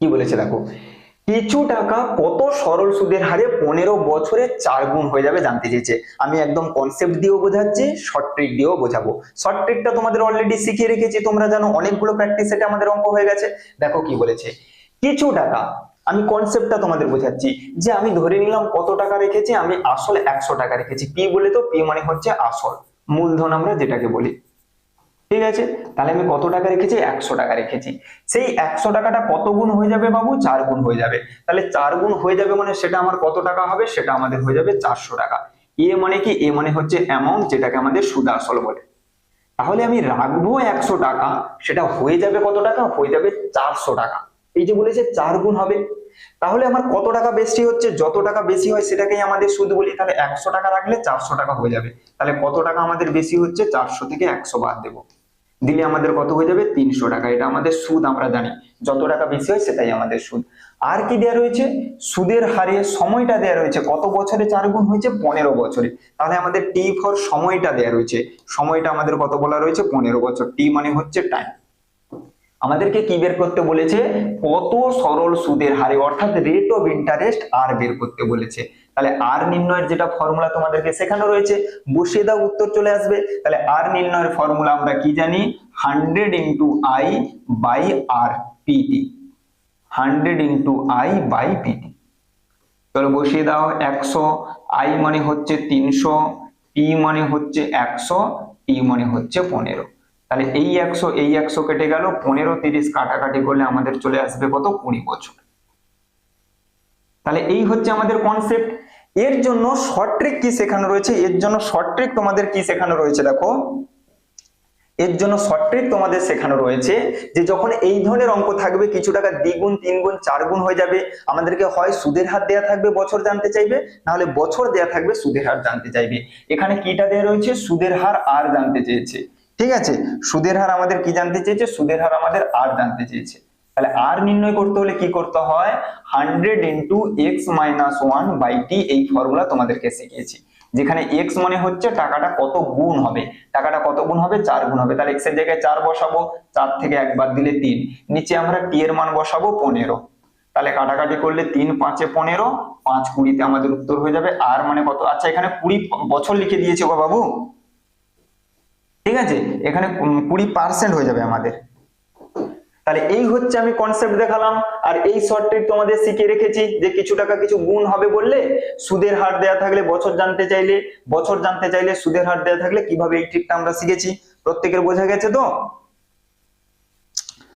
কি বলেছে দেখো, কিছু টাকা কত সরল সুদের হারে পনেরো বছরে চার গুণ হয়ে যাবে জানতে চেয়েছে। আমি একদম কনসেপ্ট দিয়েও বোঝাচ্ছি শর্ট ট্রিক দিয়েও বোঝাবো। শর্ট ট্রিকটা তোমাদের অলরেডি শিখিয়ে রেখেছি, তোমরা জানো অনেকগুলো প্র্যাকটিস সেটে আমাদের অঙ্ক হয়ে গেছে। দেখো কি বলেছে, কিছু টাকা, আমি কনসেপ্টটা তোমাদের বোঝাচ্ছি, যে আমি ধরে নিলাম কত টাকা রেখেছি, আমি আসলে একশো টাকা রেখেছি। পি বলে তো পি মানে হচ্ছে আসল, মূলধন আমরা যেটাকে বলি। ঠিক আছে? তাহলে আমি কত টাকা রেখেছি? একশো টাকা রেখেছি। সেই একশো টাকাটা কত গুণ হয়ে যাবে বাবু? চার গুণ হয়ে যাবে। তাহলে চার গুণ হয়ে যাবে মানে সেটা আমার কত টাকা হবে? সেটা আমাদের হয়ে যাবে চারশো টাকা। এ মানে কি? এ মানে হচ্ছে অ্যামাউন্ট যেটাকে আমাদের সুদ আসল বলে। তাহলে আমি রাখব একশো টাকা। সেটা হয়ে যাবে কত টাকা? হয়ে যাবে চারশো টাকা। এই যে বলেছে চার গুণ হবে। তাহলে আমার কত টাকা বেশি হচ্ছে? যত টাকা বেশি হয় সেটাকেই আমাদের সুদ বলি। তাহলে একশো টাকা রাখলে চারশো টাকা হয়ে যাবে। তাহলে কত টাকা আমাদের বেশি হচ্ছে? চারশো থেকে একশো বাদ দেবো। দিলে আমাদের কত হয়ে যাবে? তিনশো টাকা। এটা আমাদের সুদ, আমরা জানি। যত টাকা বেশি হয়, সেটাই আমাদের সুদ। আর কি দেওয়া রয়েছে? সুদের হারে সময়টা দেওয়া রয়েছে। কত বছরে চার গুণ হয়েছে? পনেরো বছরে। তাহলে আমাদের টি ফর সময়টা দেওয়া রয়েছে। সময়টা আমাদের কত বলা রয়েছে? পনেরো বছর। টি মানে হচ্ছে টাইম আমাদেরকে কি বের করতে বলেছে? কত সরল সুদের হারে, অর্থাৎ রেট অফ ইন্টারেস্ট আর বের করতে বলেছে। তাহলে আর নির্ণয়ের যেটা ফর্মুলা তোমাদেরকে শেখানো রয়েছে, বসিয়ে দাও, উত্তর চলে আসবে। তাহলে আর নির্ণয়ের ফর্মুলা আমরা কি জানি? Hundred into I by R PT hundred into I by PT তাহলে বসিয়ে দাও, একশো। আই মানে হচ্ছে তিনশো পি মানে হচ্ছে একশো টি মানে হচ্ছে পনেরো। তাহলে এই একশো এই একশো কেটে গেল, পনেরো, তিরিশ কাটাকাটি করলে আমাদের চলে আসবে কত? কুড়ি বছর। তাহলে এই হচ্ছে আমাদের কনসেপ্ট এর জন্য শর্ট ট্রিক কি শেখানো রয়েছে? এর জন্য শর্ট ট্রিক তোমাদের কি শেখানো রয়েছে দেখো? এর জন্য শর্ট ট্রিক তোমাদের শেখানো রয়েছে যে যখন এই ধরনের অঙ্ক থাকবে, কিছু টাকা দ্বিগুণ তিন গুণ চার গুণ হয়ে যাবে। আমাদেরকে হয় সুদের হার দেয়া থাকবে, বছর জানতে চাইবে, নাহলে বছর দেয়া থাকবে, সুদের হার জানতে চাইবে। এখানে কিটা দেয়া রয়েছে? সুদের হার আর জানতে চেয়েছে। ঠিক আছে? সুদের হার আমাদের কি জানতে চেয়েছে? সুদের হার আমাদের আর জানতে চেয়েছে। তাহলে আর নির্ণয় করতে হলে কি করতে হয়? Hundred into X minus one by T এই ফর্মুলা তোমাদেরকে শিখিয়েছি। যেখানে এক্স মানে হচ্ছে টাকাটা কত গুণ হবে। টাকাটা কত গুণ হবে? চার গুণ হবে। তাহলে এক্সের জায়গায় চার বসাবো। চার থেকে একবার দিলে তিন। নিচে আমরা টি এর মান বসাবো পনেরো। তাহলে কাটাকাটি করলে তিন পাঁচে পনেরো। পাঁচ কুড়িতে আমাদের উত্তর হয়ে যাবে। আর মানে কত? আচ্ছা এখানে কুড়ি বছর লিখে দিয়েছে গো বাবু। ঠিক আছে? এখানে কুড়ি পার্সেন্ট হয়ে যাবে আমাদের। তাহলে এই হচ্ছে আমি কনসেপ্ট দেখালাম, আর এই শর্ট ট্রিক তোমাদের শিখিয়ে রেখেছি যে কিছু টাকা কিছু গুণ হবে বললে সুদের হার দেয়া থাকলে বছর জানতে চাইলে, বছর জানতে চাইলে সুদের হার দেয়া থাকলে কীভাবে এই ট্রিকটা আমরা শিখেছি, প্রত্যেকের বোঝা গেছে তো?